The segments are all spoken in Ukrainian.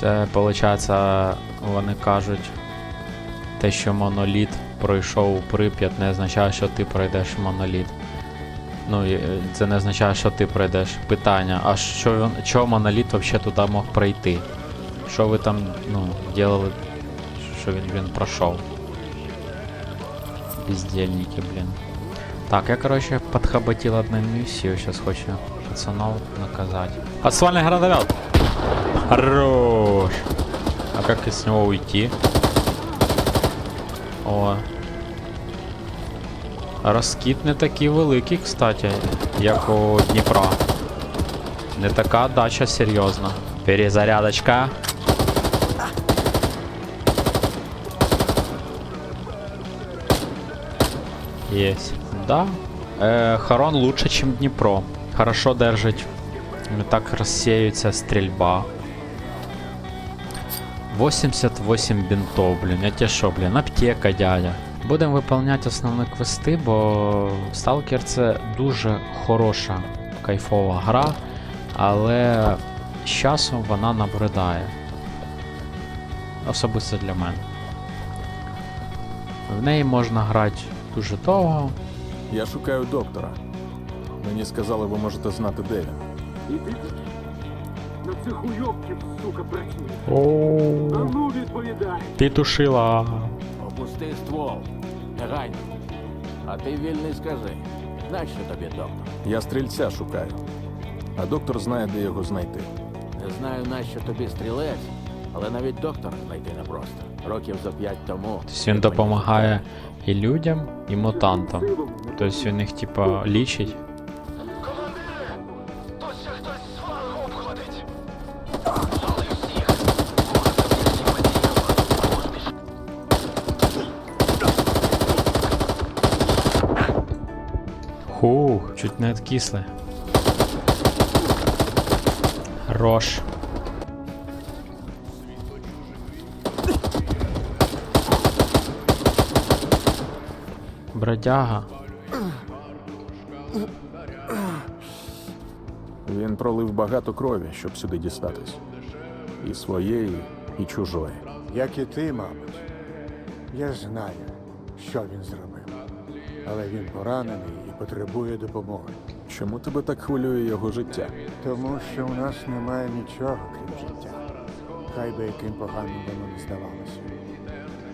Це, виходить, вони кажуть, те, що моноліт пройшов Прип'ят, не означає, що ти пройдеш моноліт. Ну, е, це не означає, що ти пройдеш. Питання, а що, чого моноліт взагалі туди мог пройти? Що ви там, ну, делали, що він, він пройшов? Бездельники, блін. Так, я, короче, подхоботил одну миссию, сейчас хочу пацанов наказать. Асфальный градомет! Хорош! Как из него уйти? О. Розкид не такий великий, кстати, як у Дніпра. Не така дача серйозна. Перезарядочка. Есть. Да. Э, Харон лучше, чем Дніпро. Хорошо держить. Не так розсіюється стрільба. 88 бинтов, блін. Я те що, блін, аптека, дядя. Будемо виконувати основні квести, бо Stalker це дуже хороша, кайфова гра, але з часом вона набридає. Особисто для мене. В неї можна грати дуже довго, Я шукаю доктора. Мені сказали, ви можете знати, де він. Ти цих уйобків, сука, працює. А ну відповідай. Петушила. Опусти ствол. Негайно. А ти вільний скажи. Нащо тобі доктор? Я стрільця шукаю. А доктор знає, де його знайти. Не знаю, нащо тобі стрілець, але навіть доктора знайти непросто. Років за п'ять тому. Тобто він допомагає і людям, і мутантам. Тобто він їх, типа, лічить. Хух, чуть не откисли. Хорош. Бродяга. Він пролив багато крові, щоб сюди дістатись. І своєї, і чужої. Як і ти, мабуть. Я знаю, що він зробив. Але він поранений потребує допомоги. Чому тебе так хвилює його життя? Тому що у нас немає нічого, крім житта. Хай би яким поганим воно не здавалося.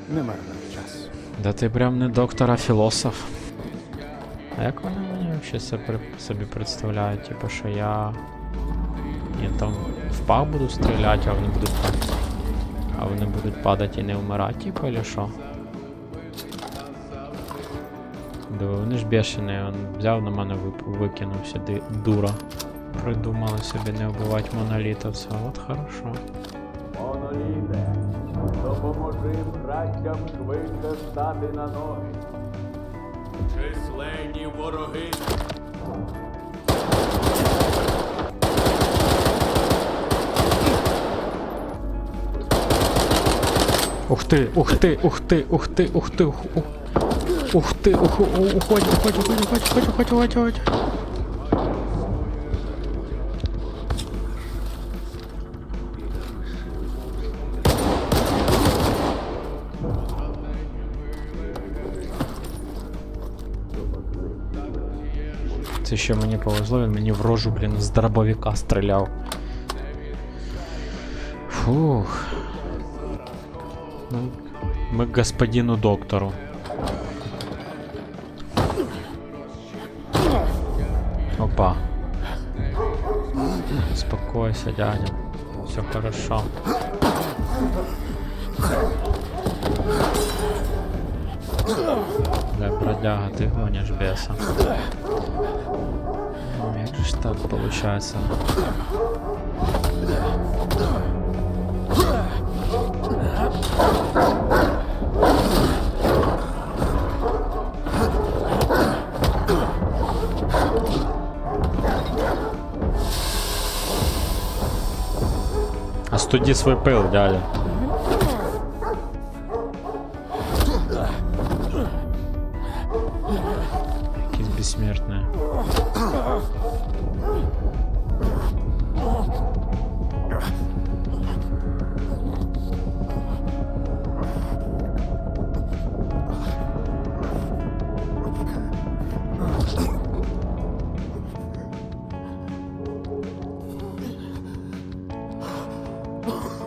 Не марнуй час. Да ти прям не доктор, а філософ. А як вони мені взагалі себе, собі представляють? Типу, що я. Я там в пах буду стріляти, а вони будуть. А вони будуть падати і не вмирати, типу, или що? Диви, вони ж бешені, він взяв на мене вип- викинув сюди дура. Придумали собі не вбивати монолітовця, от хорошо. Моноліте, допоможи братям швидше стати на ноги. Численні вороги. Ух ты, ух ты, ух ты, ух ты, ух ты, ух, ух, ух ты, ух, у- уходь, уходь, уходь, уходь, уходь, уходь, уходь, уходь. Це ще мені повезло, він мені в рожу, блін, з дробовика стріляв. Фух. Ну, мы к господину доктору. Опа. Успокойся, дядя. Все хорошо. Да, бродяга, ты гонишь беса. Ну, як же так получается? А студи свой пил, дядя. Якісь безсмертне. terrible.